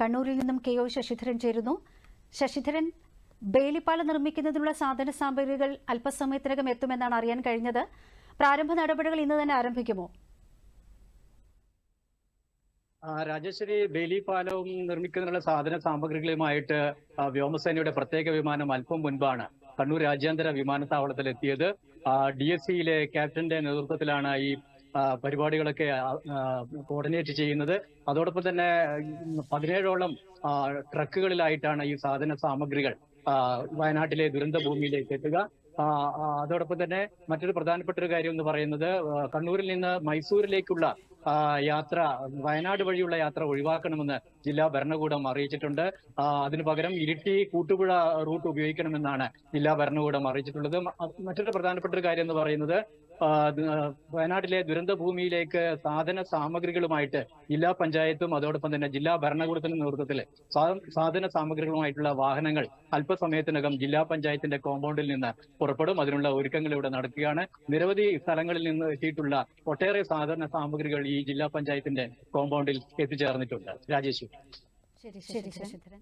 കണ്ണൂരിൽ നിന്നും K O Sasidharan ചേരുന്നു. ശശിധരൻ ബേലിപ്പാല നിർമ്മിക്കുന്നതിനുള്ള സാധന സാമഗ്രികൾ അല്പസമയത്തിനകം എത്തുമെന്നാണ് അറിയാൻ കഴിഞ്ഞത്. പ്രാരംഭ നടപടികൾ ഇന്ന് തന്നെ ആരംഭിക്കുമോ? രാജേശ്വരി ബേലി പാലവും നിർമ്മിക്കുന്നതിനുള്ള സാധന സാമഗ്രികളുമായിട്ട് വ്യോമസേനയുടെ പ്രത്യേക വിമാനം അല്പം മുൻപാണ് കണ്ണൂർ രാജ്യാന്തര വിമാനത്താവളത്തിൽ എത്തിയത് ഡി എസ് സിയിലെ ക്യാപ്റ്റന്റെ നേതൃത്വത്തിലാണ് ഈ പരിപാടികളൊക്കെ കോർഡിനേറ്റ് ചെയ്യുന്നത്. അതോടൊപ്പം തന്നെ പതിനേഴോളം ട്രക്കുകളിലായിട്ടാണ് ഈ സാധന സാമഗ്രികൾ വയനാട്ടിലെ ദുരന്ത ഭൂമിയിലേക്ക് എത്തുക അതോടൊപ്പം തന്നെ മറ്റൊരു പ്രധാനപ്പെട്ട ഒരു കാര്യം എന്ന് പറയുന്നത് കണ്ണൂരിൽ നിന്ന് മൈസൂരിലേക്കുള്ള യാത്ര വയനാട് വഴിയുള്ള യാത്ര ഒഴിവാക്കണമെന്ന് ജില്ലാ ഭരണകൂടം അറിയിച്ചിട്ടുണ്ട്. അതിനു പകരം ഇരിട്ടി കൂട്ടുപുഴ റൂട്ട് ഉപയോഗിക്കണമെന്നാണ് ജില്ലാ ഭരണകൂടം അറിയിച്ചിട്ടുള്ളത്. മറ്റൊരു പ്രധാനപ്പെട്ട ഒരു കാര്യം എന്ന് പറയുന്നത് വയനാട്ടിലെ ദുരന്ത ഭൂമിയിലേക്ക് സാധന സാമഗ്രികളുമായിട്ട് ജില്ലാ പഞ്ചായത്തും അതോടൊപ്പം തന്നെ ജില്ലാ ഭരണകൂടത്തിന്റെ നേതൃത്വത്തിൽ സാധന സാമഗ്രികളുമായിട്ടുള്ള വാഹനങ്ങൾ അല്പസമയത്തിനകം ജില്ലാ പഞ്ചായത്തിന്റെ കോമ്പൗണ്ടിൽ നിന്ന് പുറപ്പെടും. അതിനുള്ള ഒരുക്കങ്ങൾ ഇവിടെ നടക്കുകയാണ്. നിരവധി സ്ഥലങ്ങളിൽ നിന്ന് എത്തിയിട്ടുള്ള ഒട്ടേറെ സാധന സാമഗ്രികൾ ഈ ജില്ലാ പഞ്ചായത്തിന്റെ കോമ്പൗണ്ടിൽ എത്തിച്ചേർന്നിട്ടുണ്ട്. രാജേഷ്. ശരി ശരി.